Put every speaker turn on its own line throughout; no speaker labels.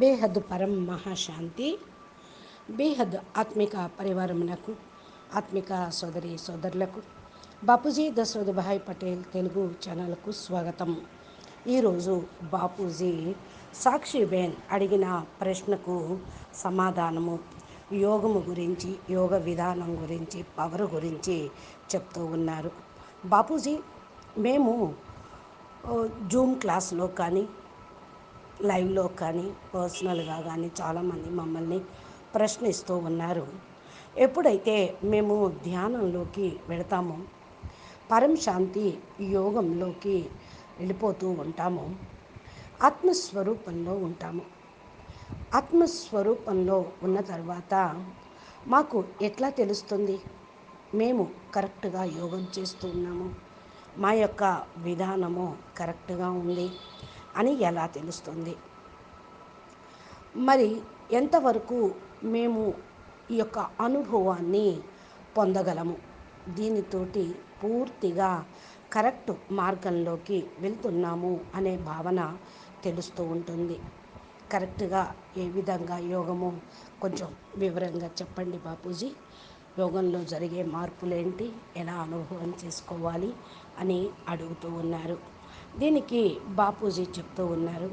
బేహద్ పరం మహాశాంతి బేహద్ ఆత్మిక పరివారమునకు ఆత్మిక సోదరి సోదరులకు బాపూజీ దశరథభాయ్ పటేల్ తెలుగు ఛానల్కు స్వాగతం. ఈరోజు బాపూజీ సాక్షిబేన్ అడిగిన ప్రశ్నకు సమాధానము యోగము గురించి యోగ విధానం గురించి పవర్ గురించి చెప్తూ ఉన్నారు. బాపూజీ మేము జూమ్ క్లాస్లో కానీ లైవ్లో కానీ పర్సనల్గా కానీ చాలామంది మమ్మల్ని ప్రశ్నిస్తూ ఉన్నారు. ఎప్పుడైతే మేము ధ్యానంలోకి వెళతామో పరంశాంతి యోగంలోకి వెళ్ళిపోతూ ఉంటాము ఆత్మస్వరూపంలో ఉంటాము. ఆత్మస్వరూపంలో ఉన్న తర్వాత మాకు ఎట్లా తెలుస్తుంది? మేము కరెక్ట్గా యోగం చేస్తూ ఉన్నాము. మా యొక్క విధానము కరెక్ట్గా ఉంది. అని ఎలా తెలుస్తుంది? మరి ఎంతవరకు మేము ఈ యొక్క అనుభవాన్ని పొందగలము? దీనితోటి పూర్తిగా కరెక్ట్ మార్గంలోకి వెళ్తున్నాము అనే భావన తెలుస్తూ ఉంటుంది. కరెక్ట్గా ఏ విధంగా యోగము? కొంచెం వివరంగా చెప్పండి బాపూజీ. యోగంలో జరిగే మార్పులేంటి? ఎలా అనుభవం చేసుకోవాలి? అని అడుగుతూ ఉన్నారు. దీనికి బాపూజీ చెప్తూ ఉన్నారు.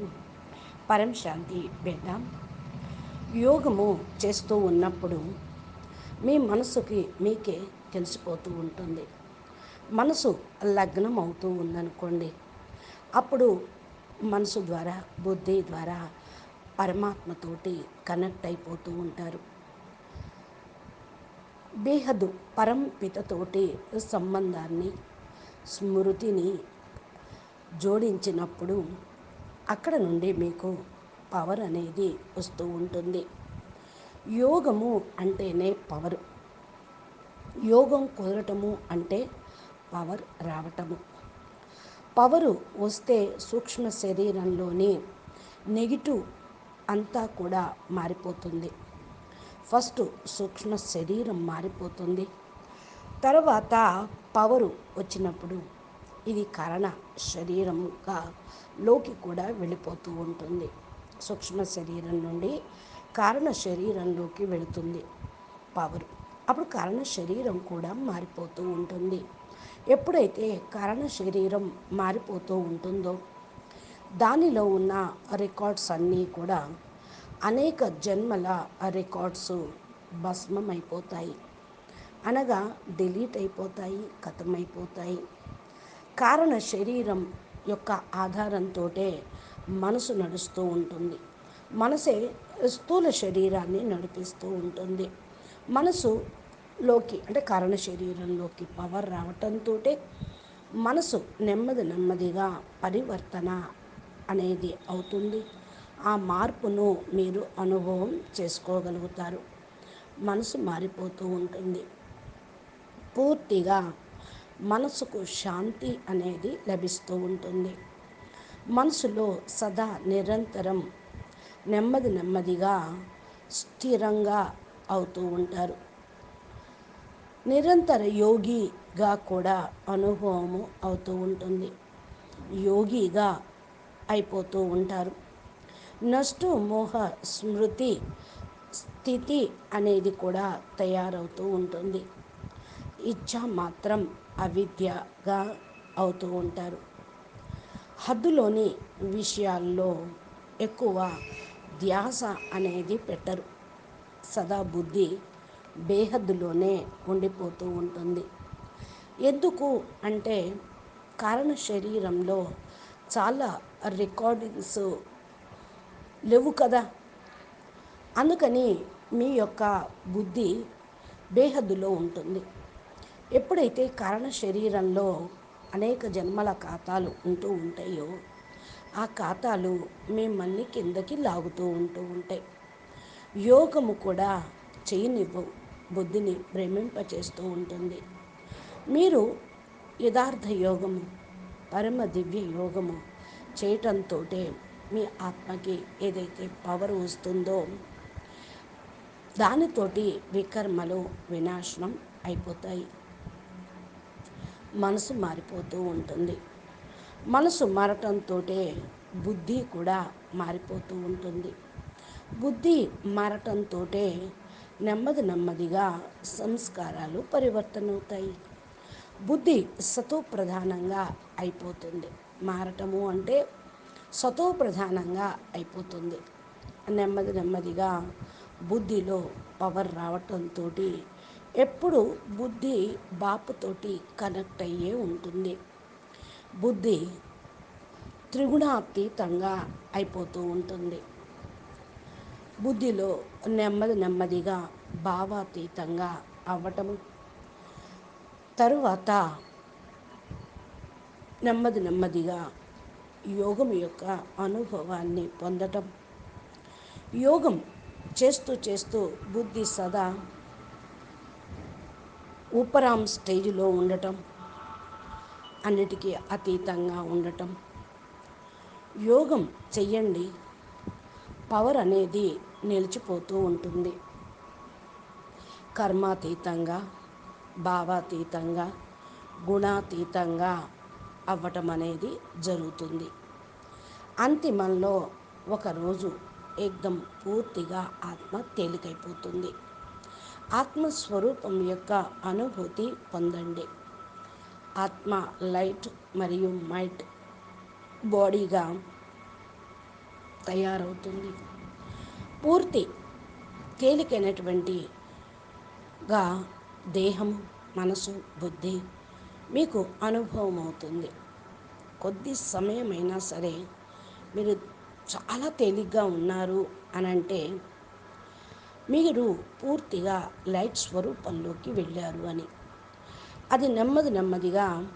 పరం శాంతి బిడ్డ. యోగము చేస్తూ ఉన్నప్పుడు మీ మనసుకి మీకే తెలిసిపోతూ ఉంటుంది. మనసు లగ్నం అవుతూ ఉందనుకోండి అప్పుడు మనసు ద్వారా బుద్ధి ద్వారా పరమాత్మతోటి కనెక్ట్ అయిపోతూ ఉంటారు. బేహదు పరంపితతోటి సంబంధాన్ని స్మృతిని జోడించినప్పుడు అక్కడ నుండి మీకు పవర్ అనేది వస్తూ ఉంటుంది. యోగము అంటేనే పవర్ యోగం కుదరటము అంటే పవర్ రావటము. పవరు వస్తే సూక్ష్మ శరీరంలోని నెగిటివ్ అంతా కూడా మారిపోతుంది. ఫస్ట్ సూక్ష్మ శరీరం మారిపోతుంది. తర్వాత పవరు వచ్చినప్పుడు ఇది కారణ శరీరంగా లోకి కూడా వెళ్ళిపోతూ ఉంటుంది. సూక్ష్మ శరీరం నుండి కారణ శరీరంలోకి వెళుతుంది పవర్ అప్పుడు కారణ శరీరం కూడా మారిపోతూ ఉంటుంది. ఎప్పుడైతే కారణ శరీరం మారిపోతూ ఉంటుందో దానిలో ఉన్న రికార్డ్స్ అన్నీ కూడా అనేక జన్మల రికార్డ్స్ భస్మమైపోతాయి. అనగా డిలీట్ అయిపోతాయి కథమైపోతాయి. కారణ శరీరం యొక్క ఆధారంతో మనసు నడుస్తూ ఉంటుంది. మనసే స్థూల శరీరాన్ని నడిపిస్తూ ఉంటుంది. మనసులోకి అంటే కారణ శరీరంలోకి పవర్ రావటంతో మనసు నెమ్మది నెమ్మదిగా పరివర్తన అనేది అవుతుంది. ఆ మార్పును మీరు అనుభవం చేసుకోగలుగుతారు. మనసు మారిపోతూ ఉంటుంది. పూర్తిగా మనసుకు శాంతి అనేది లభిస్తూ ఉంటుంది. మనసులో సదా నిరంతరం నెమ్మది నెమ్మదిగా స్థిరంగా అవుతూ ఉంటారు. నిరంతర యోగిగా కూడా అనుభవము అవుతూ ఉంటుంది. యోగిగా అయిపోతూ ఉంటారు. నష్టు మోహ స్మృతి స్థితి అనేది కూడా తయారవుతూ ఉంటుంది. ఇచ్చ మాత్రం అవిద్యగా అవుతూ ఉంటారు. హద్దులోని విషయాల్లో ఎక్కువ ధ్యాస అనేది పెట్టరు. సదా బుద్ధి బేహద్దులోనే ఉండిపోతూ ఉంటుంది. ఎందుకు అంటే కారణ శరీరంలో చాలా రికార్డింగ్స్ లేవు కదా. అందుకని మీ యొక్క బుద్ధి బేహద్దులో ఉంటుంది. ఎప్పుడైతే కారణ శరీరంలో అనేక జన్మల ఖాతాలు ఉంటూ ఉంటాయో ఆ ఖాతాలు మిమ్మల్ని కిందకి లాగుతూ ఉంటూ ఉంటాయి. యోగము కూడా చేయనివ్వు బుద్ధిని భ్రమింపచేస్తూ ఉంటుంది. మీరు యథార్థ యోగము పరమ దివ్య యోగము చేయటంతో మీ ఆత్మకి ఏదైతే పవర్ వస్తుందో దానితోటి వికర్మలు వినాశనం అయిపోతాయి. మనసు మారిపోతూ ఉంటుంది. మనసు మారటంతో బుద్ధి కూడా మారిపోతూ ఉంటుంది. బుద్ధి మారటంతో నెమ్మది నెమ్మదిగా సంస్కారాలు పరివర్తన అవుతాయి బుద్ధి సతో ప్రధానంగా అయిపోతుంది. మారటము అంటే సతో ప్రధానంగా అయిపోతుంది. నెమ్మది నెమ్మదిగా బుద్ధిలో పవర్ రావటంతో ఎప్పుడు బుద్ధి బాపుతోటి కనెక్ట్ అయ్యే ఉంటుంది. బుద్ధి త్రిగుణాతీతంగా అయిపోతూ ఉంటుంది. బుద్ధిలో నెమ్మది నెమ్మదిగా భావాతీతంగా అవ్వటము తరువాత నెమ్మది నెమ్మదిగా యోగం యొక్క అనుభవాన్ని పొందటం. యోగం చేస్తూ చేస్తూ బుద్ధి సదా ఉపరామ్ స్టేజ్లో ఉండటం అన్నిటికీ అతీతంగా ఉండటం. యోగం చెయ్యండి. పవర్ అనేది నిలిచిపోతూ ఉంటుంది. కర్మాతీతంగా భావాతీతంగా గుణాతీతంగా అవ్వటం అనేది జరుగుతుంది. అంతిమంలో ఒకరోజు ఏకదం పూర్తిగా ఆత్మ తేలికైపోతుంది. ఆత్మస్వరూపం యొక్క అనుభూతి పొందండి. ఆత్మ లైట్ మరియు మైట్ బాడీగా తయారవుతుంది. పూర్తి తేలికైనటువంటిగా దేహం మనసు బుద్ధి మీకు అనుభవం అవుతుంది కొద్ది సమయమైనా సరే మీరు చాలా తేలిగ్గా ఉన్నారు అని అంటే మీరు పూర్తిగా లైట్ స్వరూపంలోకి వెళ్ళారు అని. అది నెమ్మది నెమ్మదిగా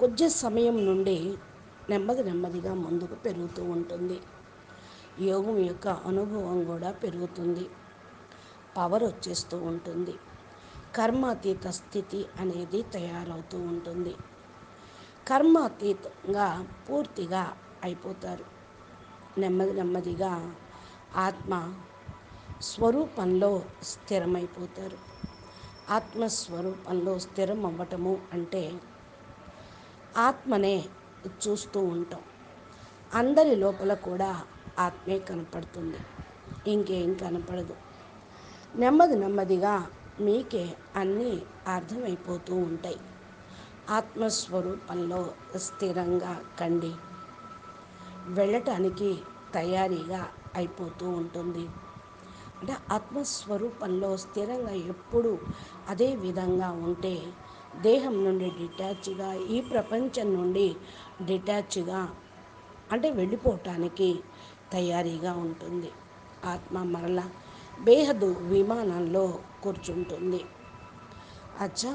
కొద్ది సమయం నుండి నెమ్మది నెమ్మదిగా ముందుకు పెరుగుతూ ఉంటుంది. యోగం యొక్క అనుభవం కూడా పెరుగుతుంది. పవర్ వచ్చేస్తూ ఉంటుంది. కర్మాతీత స్థితి అనేది తయారవుతూ ఉంటుంది. కర్మాతీతంగా పూర్తిగా అయిపోతారు. నెమ్మది నెమ్మదిగా ఆత్మ స్వరూపంలో స్థిరమైపోతారు. ఆత్మస్వరూపంలో స్థిరం అవ్వటము అంటే ఆత్మనే చూస్తూ ఉంటాం. అందరి లోపల కూడా ఆత్మే కనపడుతుంది. ఇంకేం కనపడదు. నెమ్మది నెమ్మదిగా మీకే అన్నీ అర్థమైపోతూ ఉంటాయి. ఆత్మస్వరూపంలో స్థిరంగా కండి. వెళ్ళటానికి తయారీగా అయిపోతూ ఉంటుంది. అంటే ఆత్మస్వరూపంలో స్థిరంగా ఎప్పుడు అదే విధంగా ఉంటే దేహం నుండి డిటాచ్గా ఈ ప్రపంచం నుండి డిటాచ్గా అంటే వెళ్ళిపోవటానికి తయారీగా ఉంటుంది. ఆత్మ మరల బేహదు విమానంలో కూర్చుంటుంది. అచ్చా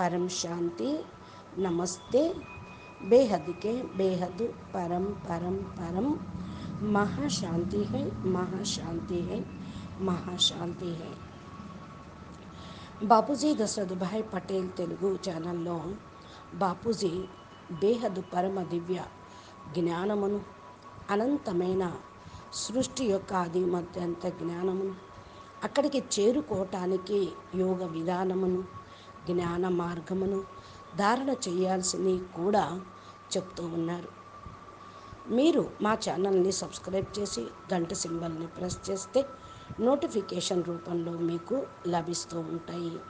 పరం శాంతి నమస్తే బేహద్కే బేహద్ పరం పరం పరం మహాశాంతి హై మహాశాంతి హై మహాశాంతి హై. బాపూజీ దశరథభాయ్ పటేల్ తెలుగు ఛానల్లో బాపూజీ బేహద్ పరమ దివ్య జ్ఞానమును అనంతమైన సృష్టి యొక్క ఆది మధ్యంత జ్ఞానమును అక్కడికి చేరుకోవటానికి యోగ విధానమును జ్ఞాన మార్గమును ధారణ చేయాల్సింది కూడా చెప్తూ ఉన్నారు. మీరు మా ఛానల్ని సబ్స్క్రైబ్ చేసి గంట సింబల్ని ప్రెస్ చేస్తే నోటిఫికేషన్ రూపంలో మీకు లభిస్తూ ఉంటాయి.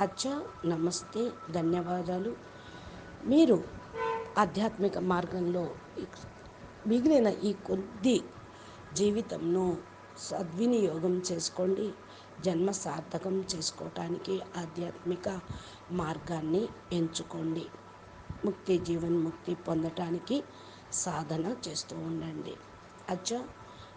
అచ్చా నమస్తే ధన్యవాదాలు. మీరు ఆధ్యాత్మిక మార్గంలో మిగిలిన ఈ కొద్ది జీవితంను సద్వినియోగం చేసుకోండి. జన్మ సార్థకం చేసుకోవటానికి ఆధ్యాత్మిక మార్గాన్ని ఎంచుకోండి. ముక్తి జీవన్ ముక్తి పొందటానికి సాధన చేస్తూ ఉండండి. అచ్చా